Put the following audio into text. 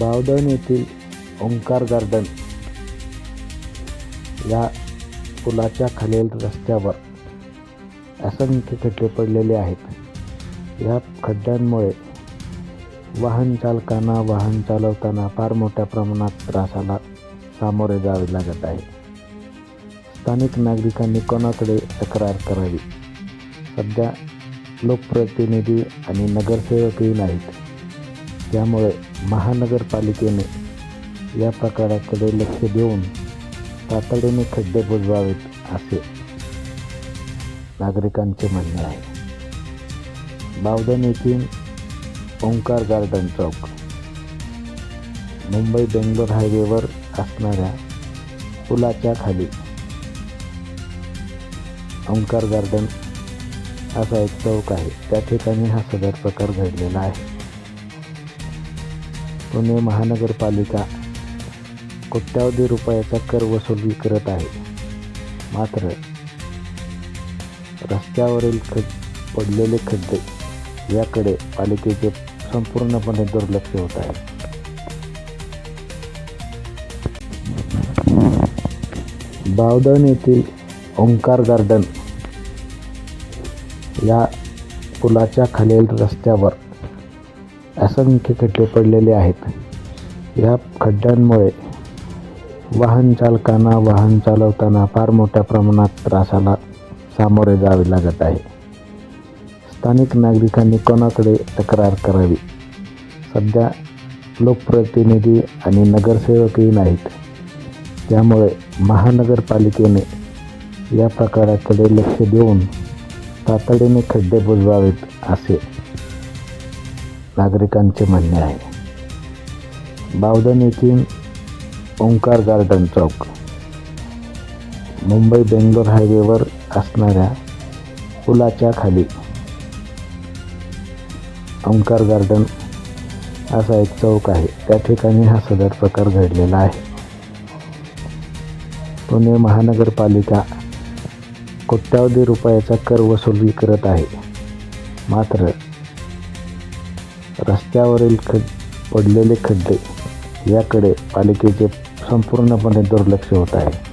बावधन येथील ओंकार गार्डन या पुलाच्या खालील रस्त्यावर असंख्य खड्डे पडलेले आहेत. या खड्ड्यांमुळे वाहन चालकांना वाहन चालवताना फार मोठ्या प्रमाणात त्रासाला सामोरे जावे लागत आहे. स्थानिक नागरिकांनी कोणाकडे तक्रार करावी? सध्या लोकप्रतिनिधी आणि नगरसेवकही नाहीत. त्यामुळे महानगरपालिकेने या प्रकाराकडे लक्ष देऊन तातडीने खड्डे बुजवावेत असे नागरिकांचे म्हणणे आहे. बावधन येथील ओंकार गार्डन चौक मुंबई बेंगलोर हायवेवर असणाऱ्या पुलाच्या खाली. ओंकार गार्डन असा एक चौक आहे. त्या ठिकाणी हा सदर प्रकार घडलेला आहे. पुणे महानगरपालिका कोट्यावधी रुपयाचा कर वसुली करत आहे. मात्र रस्त्यावरील खड पडलेले खड्डे याकडे पालिकेचे संपूर्णपणे दुर्लक्ष होत आहे. बावधन येथील ओंकार गार्डन या पुलाच्या खालील रस्त्यावर असंख्य खड्डे पडलेले आहेत. या खड्ड्यांमुळे वाहन चालकांना वाहन चालवताना फार मोठ्या प्रमाणात त्रासाला सामोरे जावे लागत आहे. स्थानिक नागरिकांनी कोणाकडे तक्रार करावी? सध्या लोकप्रतिनिधी आणि नगरसेवकही नाहीत. त्यामुळे महानगरपालिकेने या प्रकाराकडे लक्ष देऊन तातडीने खड्डे बुजवावेत असे नागरिकांचे म्हणणे आहे. बावधन येथील ओंकार गार्डन चौक मुंबई बेंगलोर हायवेवर असणाऱ्या पुलाच्या खाली. ओंकार गार्डन असा एक चौक आहे. त्या ठिकाणी हा सदर प्रकार घडलेला आहे. पुणे महानगरपालिका कोट्यावधी रुपयाचा कर वसुली करत आहे. मात्र रस्त्यावरील खड पडलेले खड्डे याकडे पालिकेचे संपूर्णपणे दुर्लक्ष होत आहे.